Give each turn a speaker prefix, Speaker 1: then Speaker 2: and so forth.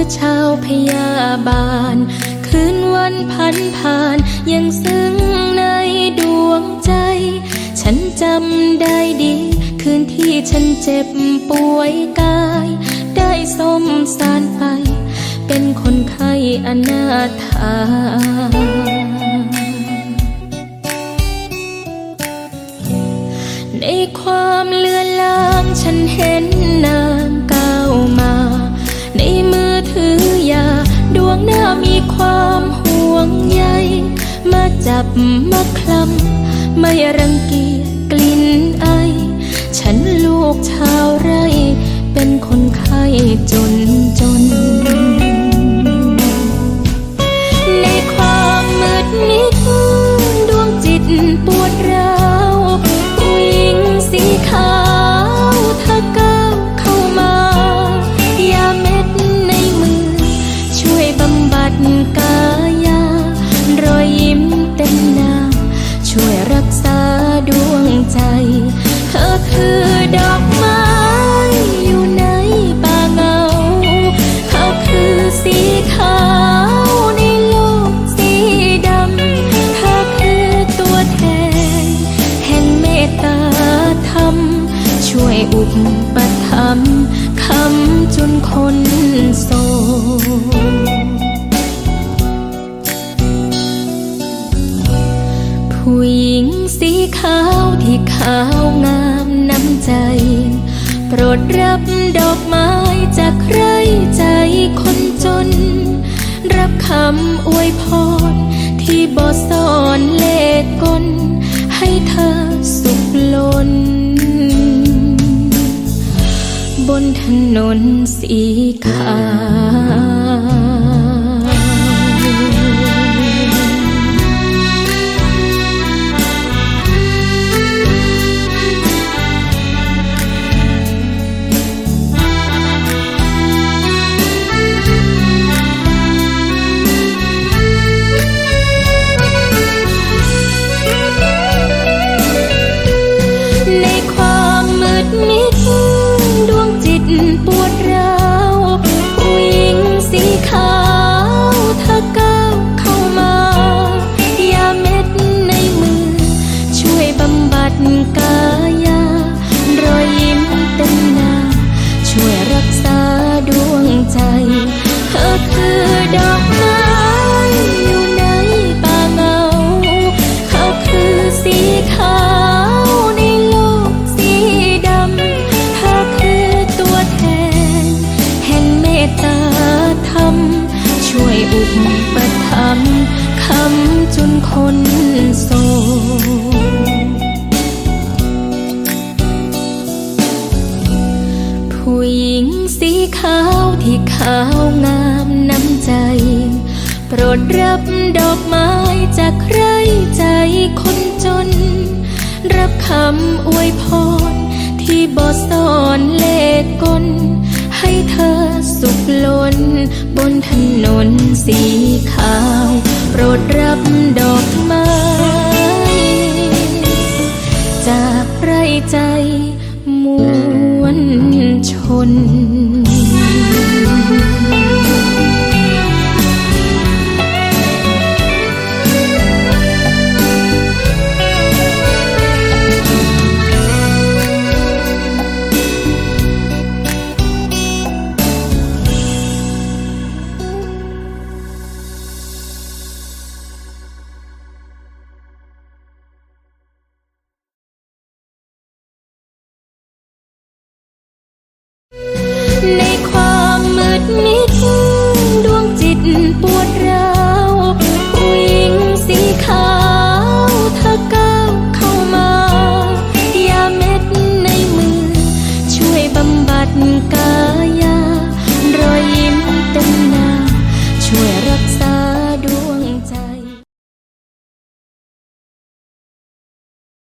Speaker 1: อชาวพยาบาล คืนวันพันผ่านยังซึ้งในดวงใจ ฉันจำได้ดี คืนที่ฉันเจ็บป่วยกาย ได้สมสารไป เป็นคนไข้อนาถาในความเลือนลางฉันเห็นำไม่รังเกียจกลิ่นไอ ฉันลูกชา อุปถัมคำจนคนโศผู้หญิงสีขาวที่ขาวงามน้ำใจ โปรดรับดอกไม้จากใครใจคนจน รับคำอวยพรที่บอสอนเลขกลให้เธอ ถนนสีขาว กัดกายารอยยิ้มเต็มหน้าช่วยรักษาดวงใจ เธอคือดอกไม้ ขาวงามน้ำใจ โปรดรับดอกไม้จากใครใจคนจน รับคำอวยพรที่บอสอนเลขกล ให้เธอสุขล้น บนถนนสีขาว โปรดรับดอกไม้ จากไรใจมวลชน ในคว